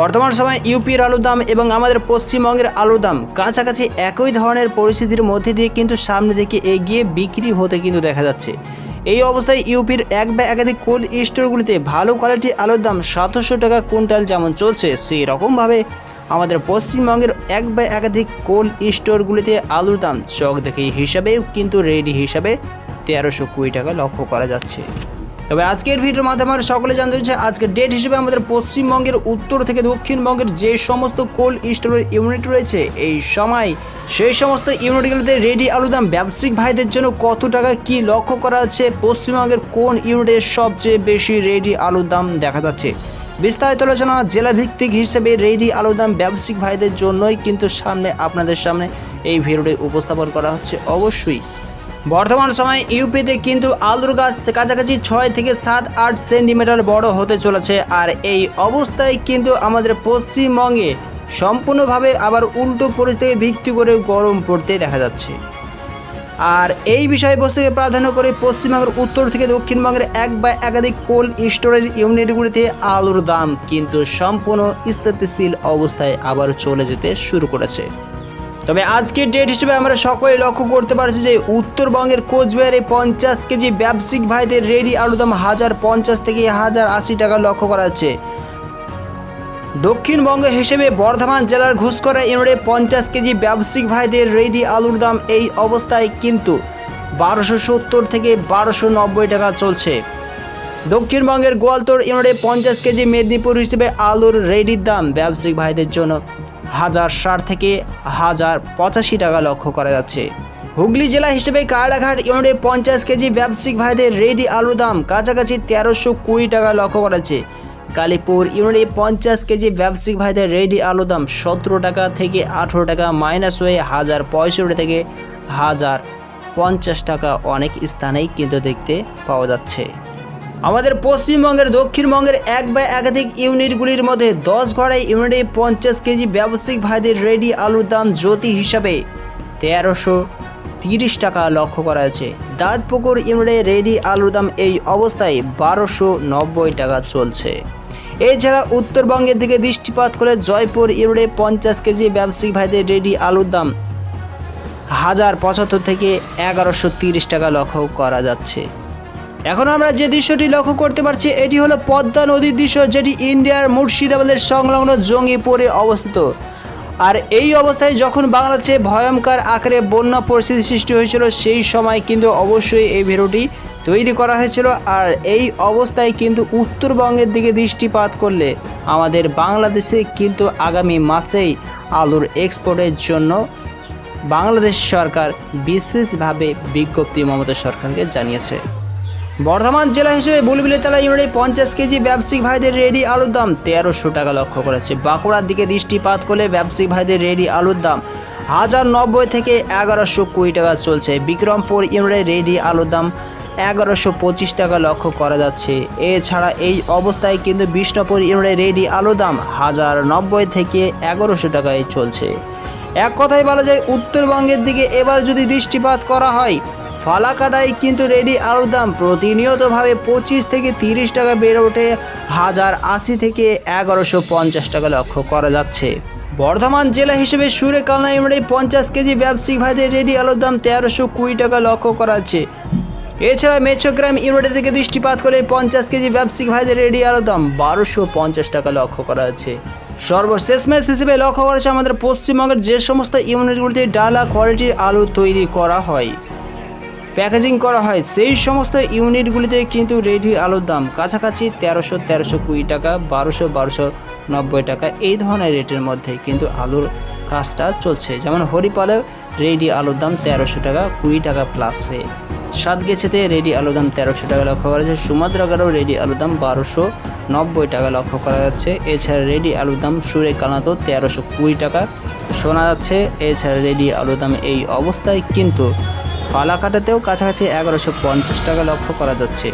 বর্তমান সময়ে ইউপির আলুর দাম এবং আমাদের পশ্চিমবঙ্গের আলুর দাম কাছাকাছি একই ধরনের পরিস্থিতির মধ্যে দিয়ে কিন্তু সামনে দিকে এগিয়ে বিক্রি হতে কিন্তু দেখা যাচ্ছে। এই অবস্থায় ইউপির এক বা একাধিক কোল্ড স্টোরগুলিতে ভালো কোয়ালিটির আলুর দাম সাতশো টাকা কুইন্টাল যেমন চলছে, সেই রকমভাবে আমাদের পশ্চিমবঙ্গের এক বা একাধিক কোল্ড স্টোরগুলিতে আলুর দাম চক দেখে হিসাবেও কিন্তু রেডি হিসাবে তেরোশো কুড়ি টাকা লক্ষ্য করা যাচ্ছে। তবে আজকের ভিডিওর মাধ্যমে আমরা সকলে জানতে চাই আজকের ডেট হিসেবে আমাদের পশ্চিমবঙ্গের উত্তর থেকে দক্ষিণবঙ্গের যে সমস্ত কোল্ড স্টোরের ইউনিট রয়েছে, এই সময় সেই সমস্ত ইউনিটগুলোতে রেডি আলুদাম ব্যবসায়িক ভাইদের জন্য কত টাকা কি লক্ষ্য করা আছে, পশ্চিমবঙ্গের কোন ইউনিটে সবচেয়ে বেশি রেডি আলুর দাম দেখা যাচ্ছে? বিস্তারিত আলোচনা জেলা ভিত্তিক হিসেবে রেডি আলুদাম ব্যবসায়িক ভাইদের জন্যই কিন্তু সামনে, আপনাদের সামনে এই ভিডিওটি উপস্থাপন করা হচ্ছে। অবশ্যই বর্তমান সময়ে ইউপিতে কিন্তু আলুর গাছ কাছাকাছি ছয় থেকে সাত আট সেন্টিমিটার বড় হতে চলেছে। আর এই অবস্থায় কিন্তু আমাদের পশ্চিমবঙ্গে সম্পূর্ণভাবে আবার উল্টো পরিস্থিতি ভিত্তি করে গরম পড়তে দেখা যাচ্ছে। আর এই বিষয়বস্তুকে প্রাধান্য করে পশ্চিমবঙ্গের উত্তর থেকে দক্ষিণবঙ্গের এক বা একাধিক কোল্ড স্টোরেজ ইউনিটগুলিতে আলুর দাম কিন্তু সম্পূর্ণ স্থিতিশীল অবস্থায় আবার চলে যেতে শুরু করেছে। তবে আজকের ডেট হিসেবে আমরা সকলে লক্ষ্য করতে পারছি যে উত্তরবঙ্গের কোচবিহারে পঞ্চাশ কেজি ব্যবসায়িক ভাইদের রেডি আলুর দাম হাজার পঞ্চাশ থেকে হাজার আশি টাকা লক্ষ্য করা যাচ্ছে দক্ষিণবঙ্গ হিসেবে বর্ধমান জেলার ঘুষকরা ইউনিটে পঞ্চাশ কেজি ব্যবসায়িক ভাইদের রেডি আলুর দাম এই অবস্থায় কিন্তু বারোশো সত্তর থেকে বারোশো নব্বই টাকা চলছে। দক্ষিণবঙ্গের গোয়ালতোর ইউনিটে পঞ্চাশ কেজি মেদিনীপুর হিসেবে আলুর রেডির দাম ব্যবসায়িক ভাইদের জন্য হাজার ষাট থেকে হাজার পঁচাশি টাকা লক্ষ্য করা যাচ্ছে। হুগলি জেলা হিসেবে কায়লাঘাট ইউনিটে পঞ্চাশ কেজি ব্যবসায়িক ভাইদের রেডি আলুর দাম কাছাকাছি তেরোশো কুড়ি টাকা লক্ষ্য করা যাচ্ছে। কালীপুর ইউনিটে পঞ্চাশ কেজি ব্যবসায়িক ভাইদের রেডি আলুর দাম সতেরো টাকা থেকে আঠেরো টাকা মাইনাস হয়ে হাজার পঁয়ষট্টি থেকে হাজার পঞ্চাশ টাকা অনেক স্থানেই কিন্তু দেখতে পাওয়া যাচ্ছে। আমাদের পশ্চিমবঙ্গের, দক্ষিণবঙ্গের এক বা একাধিক ইউনিটগুলির মধ্যে দশ ঘড়াই ইউনিটে পঞ্চাশ কেজি ব্যবসায়িক ভাইদের রেডি আলুর দাম জ্যোতি হিসাবে তেরোশো তিরিশ টাকা লক্ষ্য করা আছে দাঁতপুকুর ইউনিটে রেডি আলুর দাম এই অবস্থায় বারোশো নব্বই টাকা চলছে। এছাড়া উত্তরবঙ্গের দিকে দৃষ্টিপাত করে জয়পুর ইউনিটে পঞ্চাশ কেজি ব্যবসায়িক ভাইদের রেডি আলুর দাম হাজার পঁচাত্তর থেকে এগারোশো তিরিশ টাকা লক্ষ্য করা যাচ্ছে। এখন আমরা যে দৃশ্যটি লক্ষ্য করতে পারছি, এটি হলো পদ্মা নদীর দৃশ্য, যেটি ইন্ডিয়ার মুর্শিদাবাদের সংলগ্ন জঙ্গিপুরে অবস্থিত। আর এই অবস্থায় যখন বাংলাদেশে ভয়ঙ্কর আকারে বন্যা পরিস্থিতি সৃষ্টি হয়েছিল, সেই সময় কিন্তু অবশ্যই এই ভিডিওটি তৈরি করা হয়েছিল। আর এই অবস্থায় কিন্তু উত্তরবঙ্গের দিকে দৃষ্টিপাত করলে আমাদের বাংলাদেশে কিন্তু আগামী মাসেই আলুর এক্সপোর্টের জন্য বাংলাদেশ সরকার বিশেষভাবে বিজ্ঞপ্তি মমতা সরকারকে জানিয়েছে। বর্ধমান জেলা হিসেবে বুলবুলিতলা ইউনিটে পঞ্চাশ কেজি ব্যবসায়িক ভাইদের রেডি আলুর দাম তেরোশো টাকা লক্ষ্য করেছে। বাঁকুড়ার দিকে দৃষ্টিপাত করলে ব্যবসায়িক ভাইদের রেডি আলুর দাম হাজার নব্বই থেকে এগারোশো কুড়ি টাকা চলছে। বিক্রমপুর ইউনিটে রেডি আলুর দাম এগারোশো পঁচিশ টাকা লক্ষ্য করা যাচ্ছে। এছাড়া এই অবস্থায় কিন্তু বিষ্ণুপুর ইউনিটে রেডি আলুর দাম হাজার নব্বই থেকে এগারোশো টাকায় চলছে। এক কথায় বলা যায়, উত্তরবঙ্গের দিকে এবার যদি দৃষ্টিপাত করা হয় ফালাকাটায় কিন্তু রেডি আলুর দাম। প্রতিনিয়তভাবে পঁচিশ থেকে তিরিশ টাকা বেড়ে ওঠে। হাজার আশি থেকে এগারোশো পঞ্চাশ টাকা লক্ষ্য করা যাচ্ছে। বর্ধমান জেলা হিসেবে সুরে কালনা ইউনিটে পঞ্চাশ কেজি ব্যবসায়িক ভাইদের রেডি আলুর দাম তেরোশো কুড়ি টাকা লক্ষ্য করা যাচ্ছে। এছাড়া মেচোগ্রাম ইউনিটের দিকে দৃষ্টিপাত করে পঞ্চাশ কেজি ব্যবসায়িক ভাইদের রেডি আলুর দাম বারোশো পঞ্চাশ টাকা লক্ষ্য করা আছে সর্বশেষ ম্যাচ হিসেবে লক্ষ্য করা যাচ্ছে আমাদের পশ্চিমবঙ্গের যে সমস্ত ইউনিটগুলিতে ডালা কোয়ালিটির আলু তৈরি করা হয়। প্যাকেজিং করা হয়। সেই সমস্ত ইউনিটগুলিতে কিন্তু রেডি আলুর দাম কাছাকাছি তেরোশো তেরোশো কুড়ি টাকা, বারোশো বারোশো নব্বই টাকা, এই ধরনের রেটের মধ্যে কিন্তু আলুর কাজটা চলছে। যেমন হরিপালে রেডি আলুর দাম তেরোশো টাকা, কুড়ি টাকা প্লাস হয়ে। সাত গেছেতে রেডি আলুর দাম তেরোশো টাকা লক্ষ্য করা যাচ্ছে। সুমাদ্রাগারও রেডি আলুর দাম বারোশো নব্বই টাকা লক্ষ্য করা যাচ্ছে। এছাড়া রেডি আলুর দাম সুরে কানাতেও তেরোশো কুড়ি টাকা শোনা যাচ্ছে। এছাড়া রেডি আলুর দাম এই অবস্থায় কিন্তু ফালাকাটাতেও কাছাকাছি এগারোশো পঞ্চাশ টাকা লক্ষ্য করা যাচ্ছে।